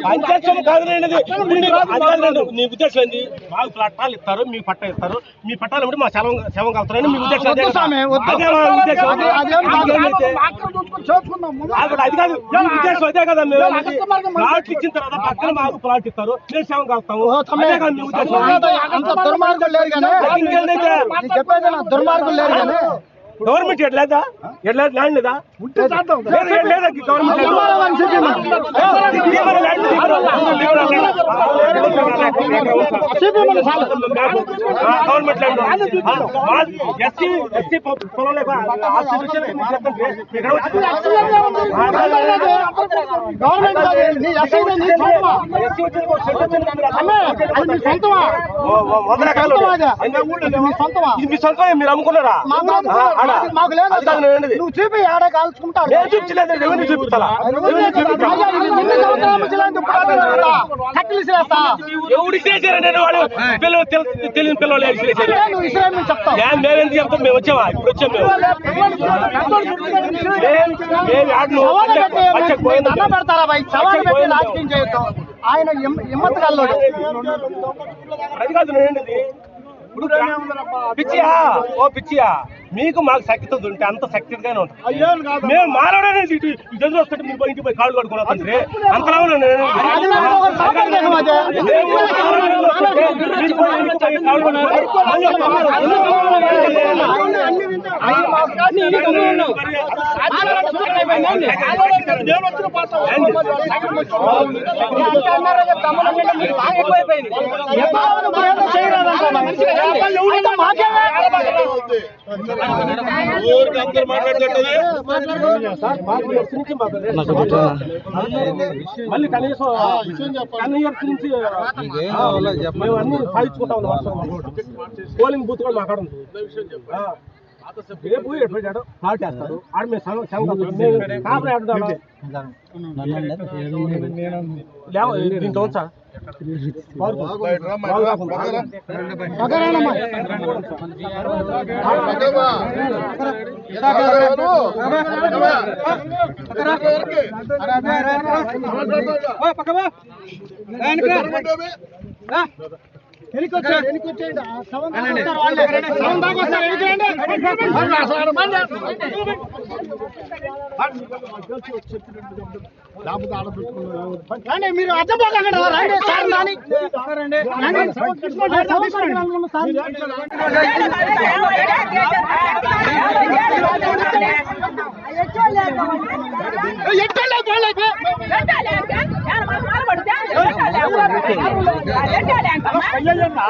సొమ్ము కాదు. నీ ఉద్దేశం ఏంది? మాకు పట్టాలు ఇస్తారు మీ పట్టా ఇస్తారు. మీ పట్టాలు బట్టి మా శవం శవం కలుగుతారని మీ ఉద్దేశం అదే కదా? మా ఉద్దేశం. అది- కాదు. మేము. ప్లాట్లు ఇచ్చిన తర్వాత పక్కన మాకు ప్లాట్ ఇస్తారు. మేము శవం కలుగుతాము. అదే కదా మీ ఉద్దేశం. దుర్మార్గులు లేరు కానీ చెప్పేది దుర్మార్గులు లేరు కానీ గవర్నమెంట్ ఎట్లేదా ఎట్లా ల్యాండ్ లేదా. లేదు, government government land. SC SC పొలం లేక గవర్నమెంట్? ఎస్సీ వచ్చిన అది మీ సొంతమా? వంద రకాలు సొంతమా ఇది మీ సొంతమా? మీరు అమ్ముకున్నారా? మాకు లేదు? నువ్వు చూపి ఆడ కాల్చుకుంటాడు నేను చూపించలేదు రెవెన్యూ ఇసిరేస్తా. ఎవరు ఇసిరేసారు నేను వాళ్ళు పిల్లలు తెలియని ఇసిరేసారు చెప్తాం. మేము ఇప్పుడు వచ్చాం మేము. మేము- పెడతారా రాజకీయం చేయొద్దు. ఆయన హిమ్మత్ ఇప్పుడు పిచ్చియా ఓ పిచ్చియా మీకు మాకు శక్తి ఉంటే అంత శక్తిగానే ఉంటుంది మేము ఇటు ఎదురు వస్తుంటే మీరు ఇంటికి పోయి కాళ్ళు వస్తుంటే అంతలా ఉన్నాను నేను. అది నాకు మీరు పోయి ఇంటికి పోయి కాళ్ళు కడుక్కొని మళ్ళీ ఆయన మాకు కాదు, నీ ఇల్లు ఉన్నాడు. ఎప్పుడు ప్రయత్నం చేయలేదంటున్నా. అయితే మాకేమే? మళ్ళీ కనీసం టెన్ సాధించుకుంటా ఉన్నాం పోలింగ్ బూత్ కూడా మాకాడ రేపు ఎట్లా పెట్టాడు వేస్తారు ఆడ మేము సంఘం సంఘం దీంట్లో పక్కనేనమ్మా. హెలికాప్టర్ మరి అసలు